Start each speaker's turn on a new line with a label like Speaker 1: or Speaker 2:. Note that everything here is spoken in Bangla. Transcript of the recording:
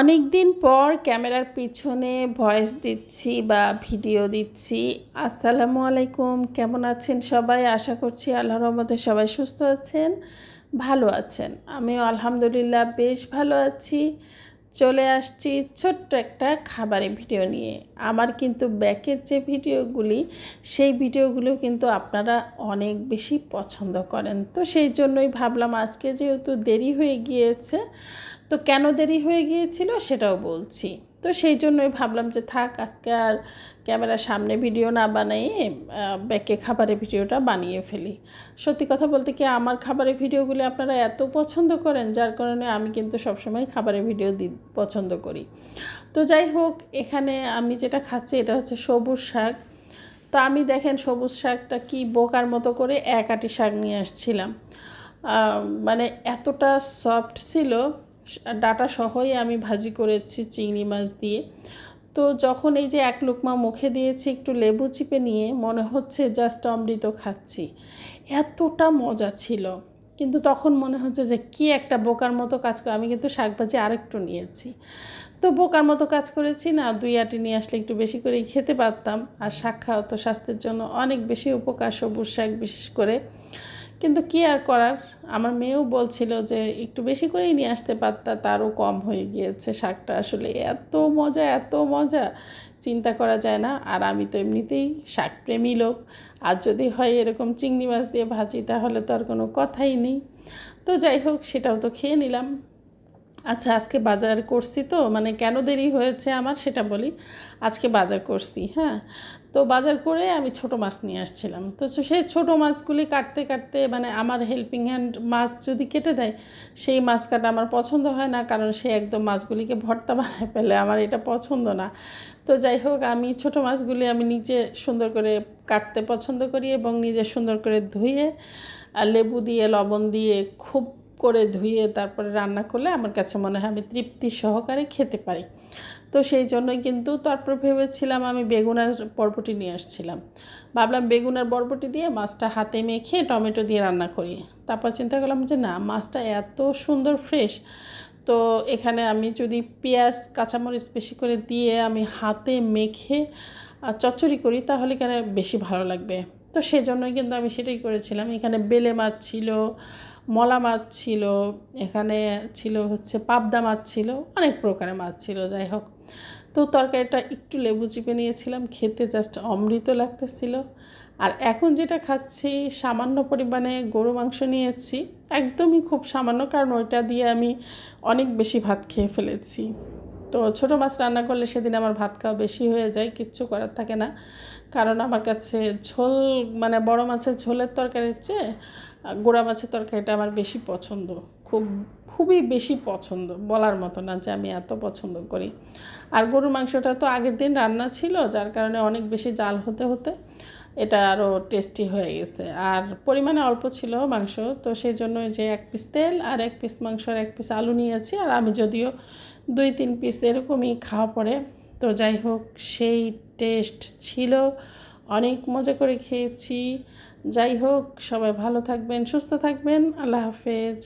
Speaker 1: অনেক দিন পর ক্যামেরার পিছনে ভয়েস দিচ্ছি বা ভিডিও দিচ্ছি। আসসালামু আলাইকুম, কেমন আছেন সবাই? আশা করছি আল্লাহ রহমতে সবাই সুস্থ আছেন, ভালো আছেন। আমিও আলহামদুলিল্লাহ বেশ ভালো আছি। চলে আসছি ছোট্ট একটা খাবারের ভিডিও নিয়ে। আমার কিন্তু ব্যাকের যে ভিডিওগুলি, সেই ভিডিওগুলো কিন্তু আপনারা অনেক বেশি পছন্দ করেন। তো সেই জন্যই ভাবলাম আজকে যেহেতু দেরি হয়ে গিয়েছে, তো কেন দেরি হয়ে গিয়েছিল সেটাও বলছি। তো সেই জন্যই ভাবলাম যে থাক, আজকে আর ক্যামেরার সামনে ভিডিও না বানিয়ে ব্যাকে খাবারের ভিডিওটা বানিয়ে ফেলি। সত্যি কথা বলতে কি আমার খাবারের ভিডিওগুলি আপনারা এত পছন্দ করেন, যার কারণে আমি কিন্তু সবসময় খাবারের ভিডিও দি, পছন্দ করি। তো যাই হোক, এখানে আমি যেটা খাচ্ছি এটা হচ্ছে সবুজ শাক। তো আমি দেখেন সবুজ শাকটা কি বোকার মতো করে এক আটি শাক নিয়ে আসছিলাম। মানে এতটা সফট ছিল ডাটা সহই আমি ভাজি করেছি চিংড়ি মাছ দিয়ে। তো যখন এই যে এক লুকমা মুখে দিয়েছি একটু লেবু চিপে নিয়ে, মনে হচ্ছে জাস্ট অমৃত খাচ্ছি। এতটা মজা ছিল। কিন্তু তখন মনে হচ্ছে যে কি একটা বোকার মতো কাজ করে আমি কিন্তু শাকভাজি আরেকটু নিয়েছি। তো বোকার মতো কাজ করেছি না, দুই আটি নিয়ে আসলে একটু বেশি করেই খেতে পারতাম। আর শাক খাওয়া তো স্বাস্থ্যের জন্য অনেক বেশি উপকার সবুজ শাক বিশেষ করে। কিন্তু কি আর করার? আমার মেয়েও বলছিল যে একটু বেশি করেই নিয়ে আসতে পারতা, তারও কম হয়ে গিয়েছে শাকটা। আসলে এত মজা এত মজা, চিন্তা করা যায় না। আর আমি তো এমনিতেই শাকপ্রেমী লোক। আর যদি হয় এরকম চিংড়ি মাছ দিয়ে ভাজি, তাহলে তো আর কোনো কথাই নেই। তো যাই হোক, সেটাও তো খেয়ে নিলাম। আচ্ছা আজকে বাজার করছি তো মানে কেন দেরি হয়েছে আমার সেটা বলি। আজকে বাজার করছি হ্যাঁ? তো বাজার করে আমি ছোট মাছ নিয়ে আসছিলাম। তো সেই ছোট মাছগুলি কাটতে কাটতে মানে আমার হেল্পিং হ্যান্ড মাছ যদি কেটে দেয়, সেই মাছ কাটা আমার পছন্দ হয় না, কারণ সে একদম মাছগুলিকে ভর্তা বানায় ফেলে, আমার এটা পছন্দ না। তো যাই হোক, আমি ছোট মাছগুলি আমি নিজে সুন্দর করে কাটতে পছন্দ করি এবং নিজে সুন্দর করে ধুয়ে আর লেবু দিয়ে, লবণ দিয়ে খুব করে ধুয়ে তারপরে রান্না করলে আমার কাছে মনে হয় আমি তৃপ্তি সহকারে খেতে পারি। তো সেই জন্যই কিন্তু তারপর ভেবেছিলাম আমি বেগুনের বরবটি নিয়ে আসছিলাম। ভাবলাম বেগুনের বরবটি দিয়ে মাছটা হাতে মেখে টমেটো দিয়ে রান্না করি। তারপর চিন্তা করলাম যে না, মাছটা এত সুন্দর ফ্রেশ, তো এখানে আমি যদি পেঁয়াজ, কাঁচামরিচ বেশি করে দিয়ে আমি হাতে মেখে চচ্চড়ি করি, তাহলে এখানে বেশি ভালো লাগবে? তো সেজন্যই কিন্তু আমি সেটাই করেছিলাম। এখানে বেলে মাছ ছিল মলা মাছ ছিল, এখানে ছিল হচ্ছে পাবদা মাছ ছিল, অনেক প্রকারের মাছ ছিল, যাই হোক। তো তরকারিটা একটু লেবু চিপে নিয়েছিলাম, খেতে জাস্ট অমৃত লাগতেছিল। আর এখন যেটা খাচ্ছি, সামান্য পরিমাণে গরু মাংস নিয়েছি, একদমই খুব সামান্য, কারণ ওইটা দিয়ে আমি অনেক বেশি ভাত খেয়ে ফেলেছি। তো ছোটো মাছ রান্না করলে সেদিন আমার ভাত খাওয়া বেশি হয়ে যায়, কিচ্ছু করার থাকে না। কারণ আমার কাছে ঝোল মানে বড় মাছের ঝোলের তরকারির চেয়ে গোড়া মাছের তরকারিটা আমার বেশি পছন্দ। খুব, খুবই বেশি পছন্দ, বলার মতো না যে আমি এত পছন্দ করি। আর গরুর মাংসটা তো আগের দিন রান্না ছিল, যার কারণে অনেক বেশি জাল হতে হতে এটা আরও টেস্টি হয়ে গেছে। আর পরিমাণে অল্প ছিল মাংস, তো সেই জন্য যে এক পিস তেল আর এক পিস মাংস আর এক পিস আলু নিয়েছি। আর আমি যদিও দুই তিন পিস এরকমই খাওয়া পড়ে তো যাই হোক, সেই টেস্ট ছিল। অনেক মজা করে খেয়েছি। যাই হোক, সবাই ভালো থাকবেন, সুস্থ থাকবেন। আল্লাহ হাফেজ।